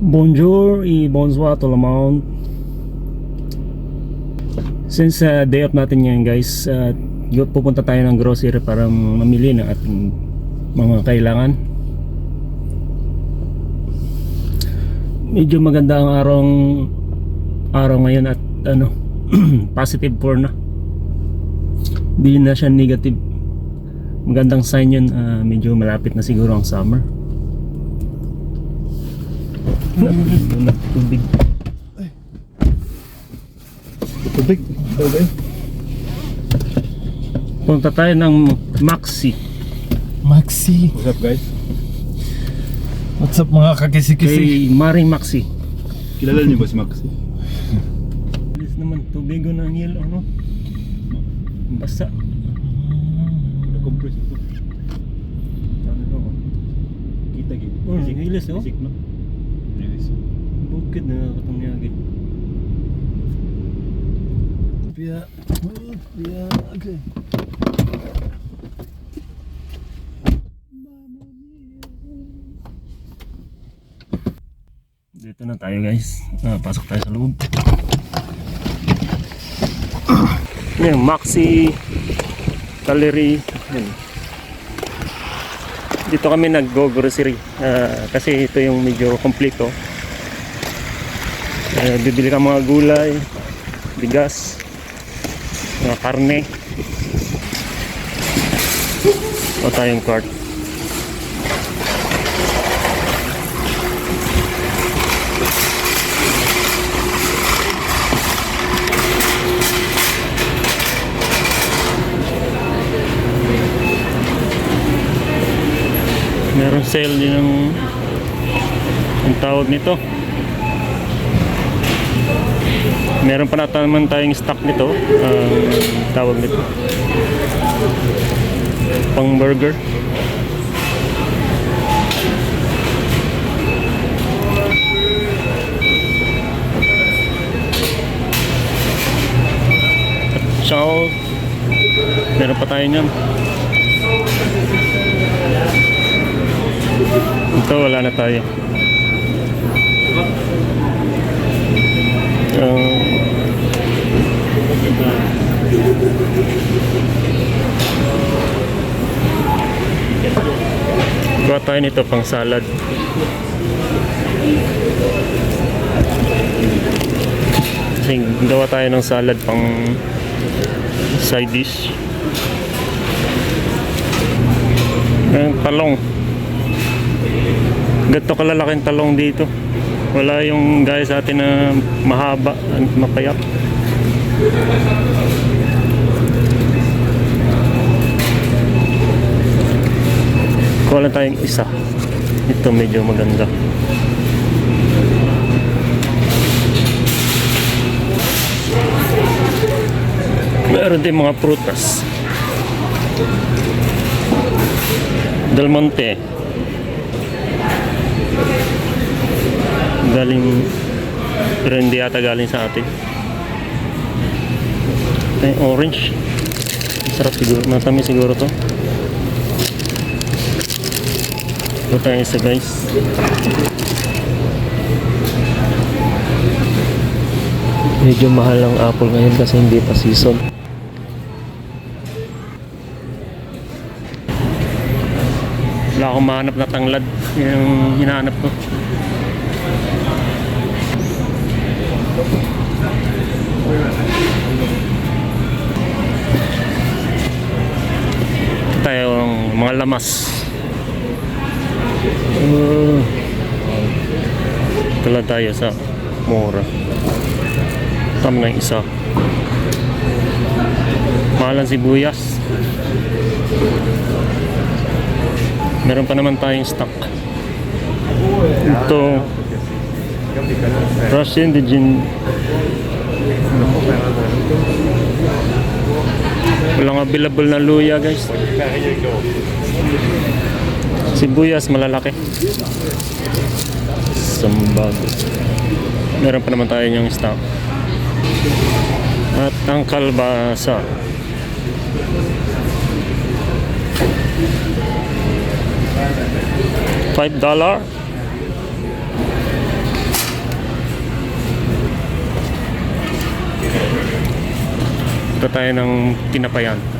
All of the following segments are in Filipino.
Bonjour et bonsoir tout le monde. Since uh, day off natin ngayon guys, uh, pupunta tayo ng grocery para mamili ng ating mga kailangan. Medyo maganda ang arong araw ngayon at ano positive 4 na. Hindi na siya negative. Magandang sign yun, uh, medyo malapit na siguro ang summer. Ano, tubig. Tubig. Tubig. Punta tayo ng Maxi. Maxi. What's up guys? What's up mga kakisi-kisi? Kay Maring Maxi. Kilala niyo ba si Maxi? Bilis naman, tubig ko ng yelo, ano? Basa. Na-compress ito. Ano ba ko? Kita gid. Oh, hilis, oh. Isik no? Bukid na katong niyagi. Pia. Pia. Okay. Dito na tayo guys. Ah, pasok tayo sa loob. Yan, Maxi Gallery. Yan. Dito kami nag-go-grocery. Ah, kasi ito yung medyo kompleto. Eh, bibili ka mga gulay, bigas, mga karne. O tayong cart. Meron sale din ng ang tawag nito. Meron pa nata naman tayong stock nito. Ang tawag nito. Pang burger. Saka, meron pa tayo niyan. Ito wala na tayo. Uh, Kuha tayo nito pang salad. Kasi gawa tayo ng salad pang side dish. Ang talong. Ganito kalalaking talong dito. Wala yung gaya sa atin na mahaba at mapayap. Kuha lang tayong isa. Ito medyo maganda. Meron din mga prutas. Del Monte. Galing pero hindi ata galing sa atin. Ito yung orange. Sarap siguro. Matamis siguro to. Ito tayo isa guys. Medyo mahal ang apple ngayon kasi hindi pa season. Wala akong mahanap na tanglad. Yung hinahanap ko. Ito tayo ang mga lamas. Uh, ito lang tayo sa mura. Tama na yung isa. Mahal sibuyas. Meron pa naman tayong stock. Ito. Russian de gin. Walang available na luya guys. Sibuyas malalaki isang bag. Meron pa naman tayo yung stock. At ang kalbasa. Five dollar. Ito tayo ng pinapayan.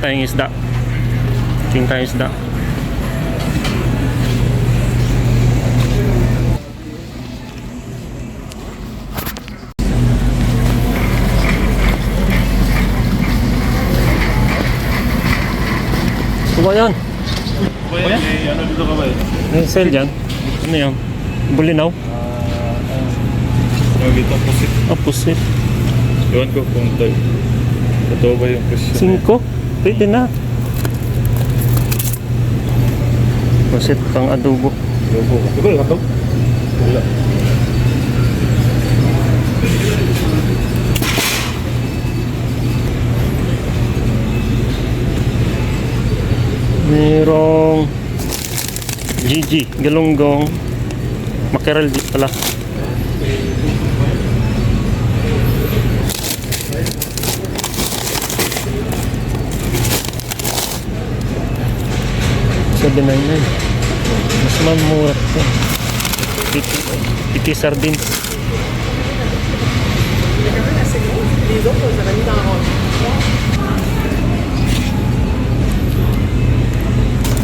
Tayong isda. Tingin tayong isda. Ano ba yan? Kuya, ano dito ka ba eh? Sale dyan? Ano yan? Bulinaw? Yung dito, pusit. Opposite. Ewan ko kung tayo. Totoo ba yung question? Cinco? Pwede na. Pusit pang adobo. Lobo. Ikaw ka to? Wala. Merong Gigi, galunggong, mackerel di pala. Seven nine nine. Mas mamura ito. Piti, piti sardines.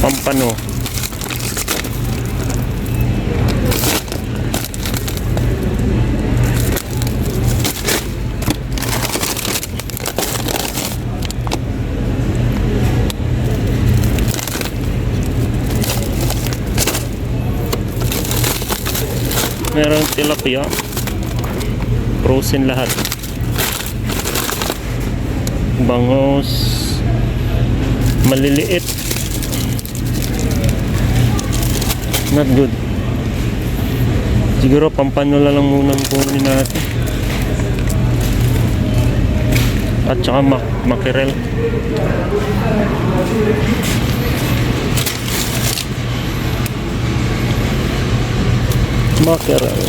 Pampano. Meron tilapia. Frozen lahat. Bangos. Maliliit. Not good. Siguro pampanola lang muna ang kunin natin. At saka mak makirel. Makirel.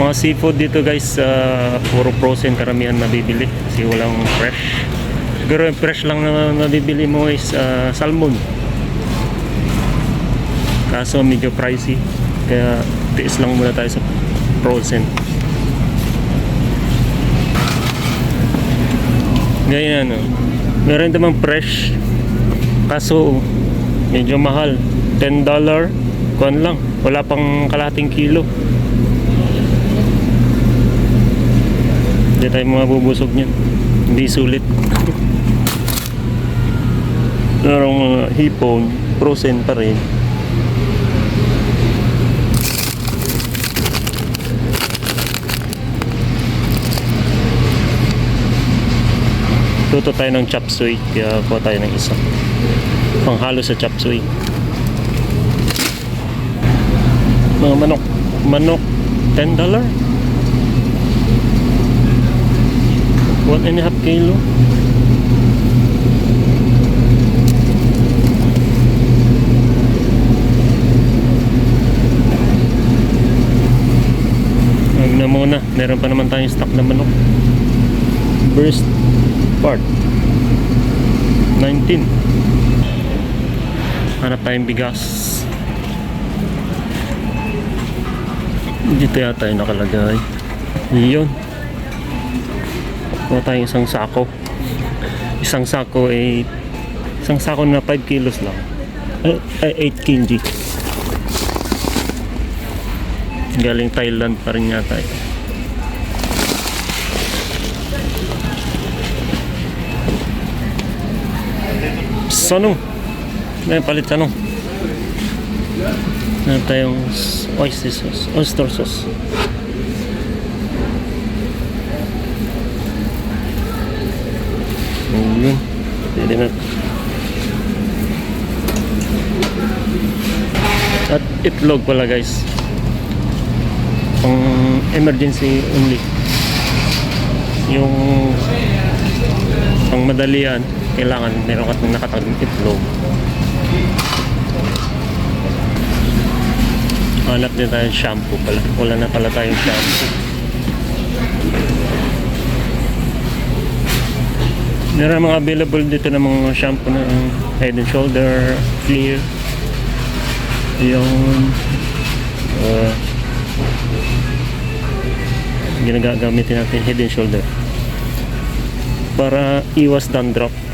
Mga seafood dito guys, uh, puro frozen karamihan nabibili kasi walang fresh. Siguro yung fresh lang na nabibili mo is uh, salmon. Kaso medyo pricey. Kaya tiis lang muna tayo sa frozen. Ganyan ano. Meron naman fresh. Kaso medyo mahal. $10 kuan lang. Wala pang kalahating kilo. Hindi tayo mabubusog niyan. Hindi sulit. Merong mga hipon, frozen pa rin. Luto tayo ng chop suey, kaya kuha tayo ng isa. Panghalo sa chop suey. Mga manok. Manok, $10. One and a half kilo. Na muna. Meron pa naman tayong stock na manok. Burst part. 19. Hanap tayong bigas. Dito yata yung nakalagay. Yun. Kuha tayong isang sako. Isang sako ay isang sako na 5 kilos lang. Ay, ay 8 kg. Galing Thailand pa rin yata ito. Sanong. May palit sanong. Meron tayong oyster sauce. Oyster sauce. Yun. Pwede na. At itlog pala guys. Pang emergency only. Yung pang madalian. Kailangan meron ka nakatagong itlog. Hanap din tayo shampoo pala. Wala na pala tayong shampoo. Meron mga available dito ng mga shampoo na head and shoulder, clear. Yung uh, ginagagamitin natin head and shoulder para iwas dandruff.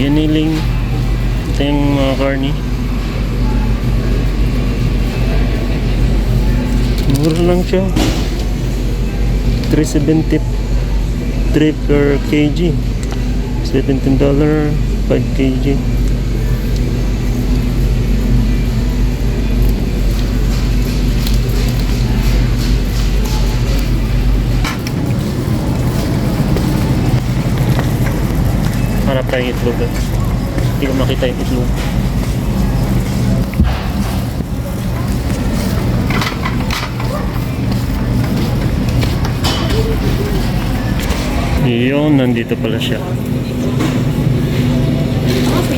Giniling ito yung mga carny mura lang siya. 370 3 per kg. 17 dollar 5 kg hanap tayong itlog eh. hindi ko makita yung itlog Yun, nandito pala siya.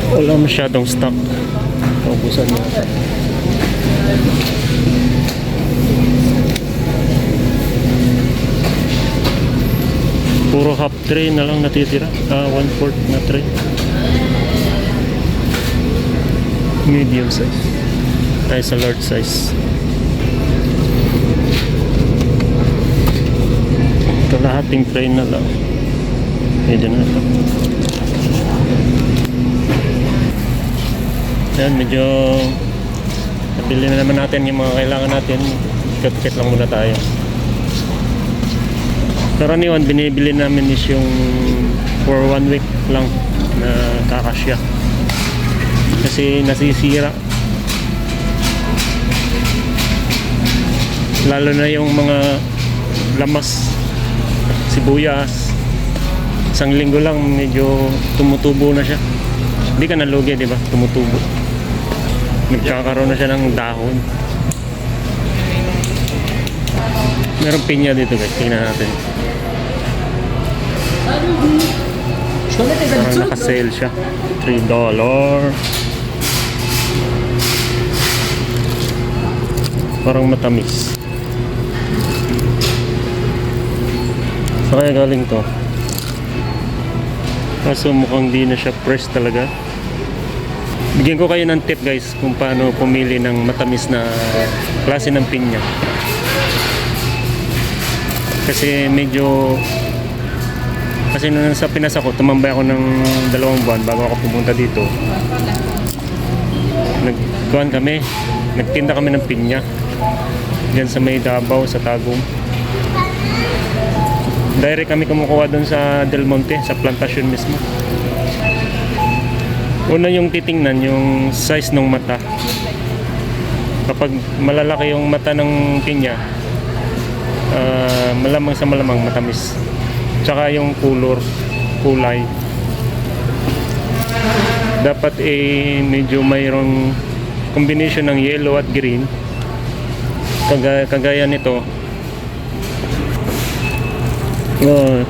Wala masyadong stock. Paubusan mo. Puro half tray na lang natitira. Ah, one fourth na tray. Medium size. Tayo sa large size. Kalahating tray na lang. Pwede na ito. Yan, medyo nabili na naman natin yung mga kailangan natin. Cut-cut lang muna tayo. Karaniwan, binibili namin is yung for one week lang na kakasya. Kasi nasisira. Lalo na yung mga lamas, sibuyas. Isang linggo lang medyo tumutubo na siya. Hindi ka nalugi, di ba? Tumutubo. Nagkakaroon na siya ng dahon. Meron pinya dito guys. Tingnan natin. Parang naka-sale siya. $3 dollar. Parang matamis. Sa kaya galing to? Kaso mukhang di na siya fresh talaga. Bigyan ko kayo ng tip guys kung paano pumili ng matamis na klase ng pinya. Kasi medyo kasi nung sa Pinas ako, tumambay ako ng dalawang buwan bago ako pumunta dito. Nagkuhan kami, nagtinda kami ng pinya. Diyan sa may Davao, sa Tagum. Direct kami kumukuha doon sa Del Monte, sa plantasyon mismo. Una yung titingnan, yung size ng mata. Kapag malalaki yung mata ng pinya, ah, malamang sa malamang matamis. Tsaka yung color, kulay. Dapat eh medyo mayroong combination ng yellow at green. Kagaya, kagaya nito. Oh,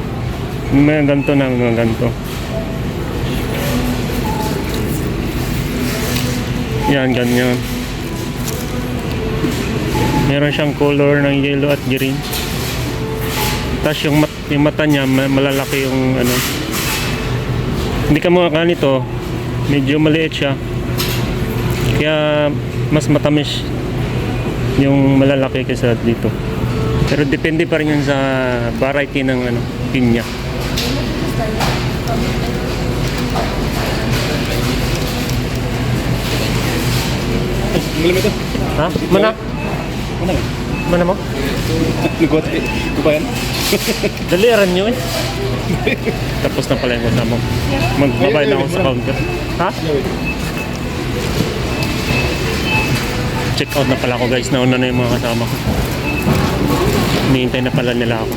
may ganito na, mga ganito. Yan, ganyan. Meron siyang color ng yellow at green. Tapos yung, mat, yung mata niya, ma- malalaki yung ano. Hindi ka mga nito, medyo maliit siya. Kaya mas matamis yung malalaki kaysa dito. Pero depende pa rin yan sa variety ng ano, pinya. Malam ito. Ha? Mana? Mana? Mana mo? Nagkuhat eh. Daliran nyo eh. Tapos na pala yung kasama ko. Magbabayad na ako sa counter. Ha? Check out na pala ako guys. Nauna na yung mga kasama ko. Hinihintay na pala nila ako.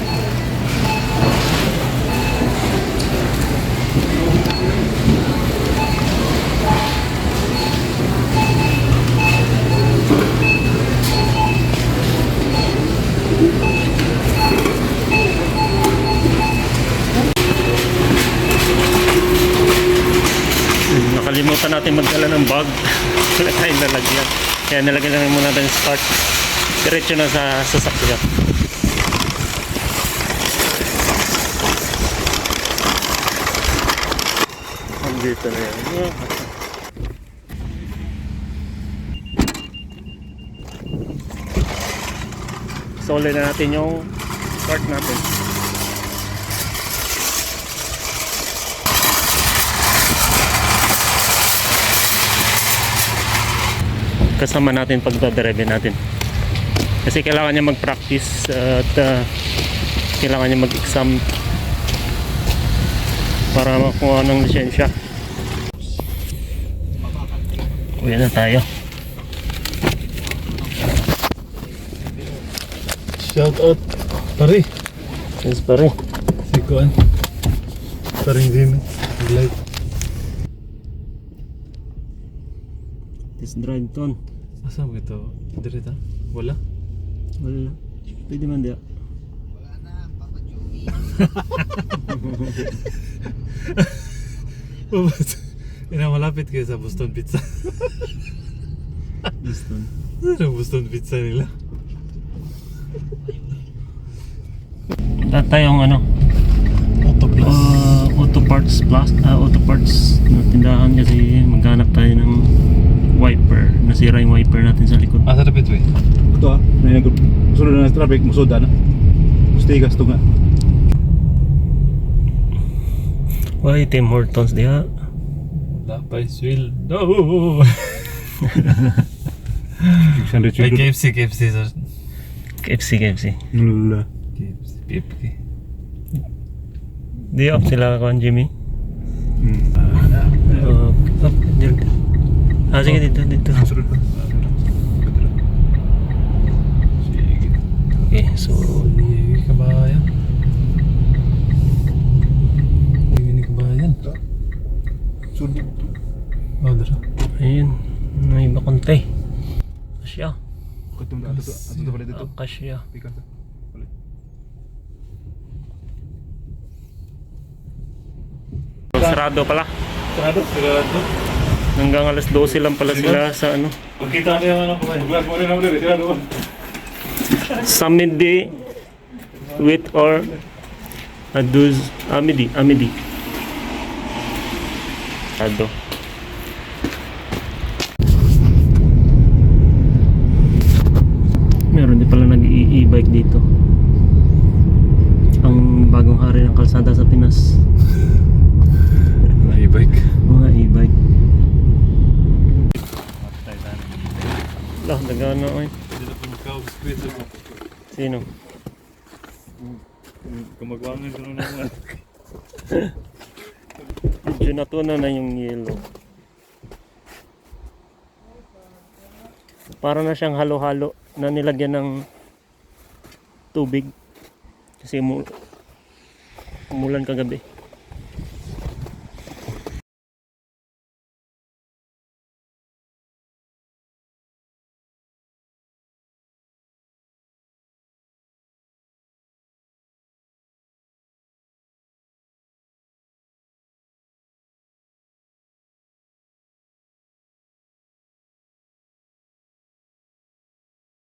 Nakalimutan natin magdala ng bag. Wala tayong lalagyan. Kaya nalagyan lang muna natin start. Diretso na sa sasakyan. Andito na yan. Sole na natin yung start natin. Kasama natin pagdadrive natin kasi kailangan niya mag-practice at uh, kailangan niya mag-exam para makuha ng lisensya uwi na tayo Shout out. Pare. yes pare Si Kuan. Paring din. Light. Test drive ton Asa mo ito? Dirita? Wala? wala pwede man diya Ina malapit kayo sa Boston Pizza. yes ton Ano Boston Pizza nila? Punta tayong ano Auto Plus. uh, auto parts plus uh, auto parts na tindahan kasi maghanap tayo ng wiper nasira yung wiper natin sa likod Asa dapat we? Ito ah, may nag sunod na ng traffic, musuda na. Mustigas to nga. Why Tim Hortons diha? Lapay Swil. No! Ay, KFC, KFC. sir. KFC, KFC. Nula. KFC, PFK. Di off sila kawan Jimmy. Hmm. Uh, up, dyan. Ah, sige dito, dito. Sunod. Sige. Okay, so Hindi kabayan. Hindi kabayan. Sunod. Oh, dara. ayun, may iba konti. Kasya. Dito. Kasya. Balik. Sarado pala. Sarado? Sarado? Hanggang alas 12 lang pala sila sa ano. Pagkita niyo ano kumain. Bukas mo rin ako dito, sila doon. With or Aduz Amidi Amidi Ado Meron din pala nag e-bike dito Ang bagong hari ng kalsada sa Pinas May bike. Mga e-bike Lah, nagano ay Dito po magka-squid. Sino? Kumagwangan ko na naman. Medyo natunaw na yung yellow. Para na siyang halo-halo na nilagyan ng tubig. Kasi mu umulan kagabi.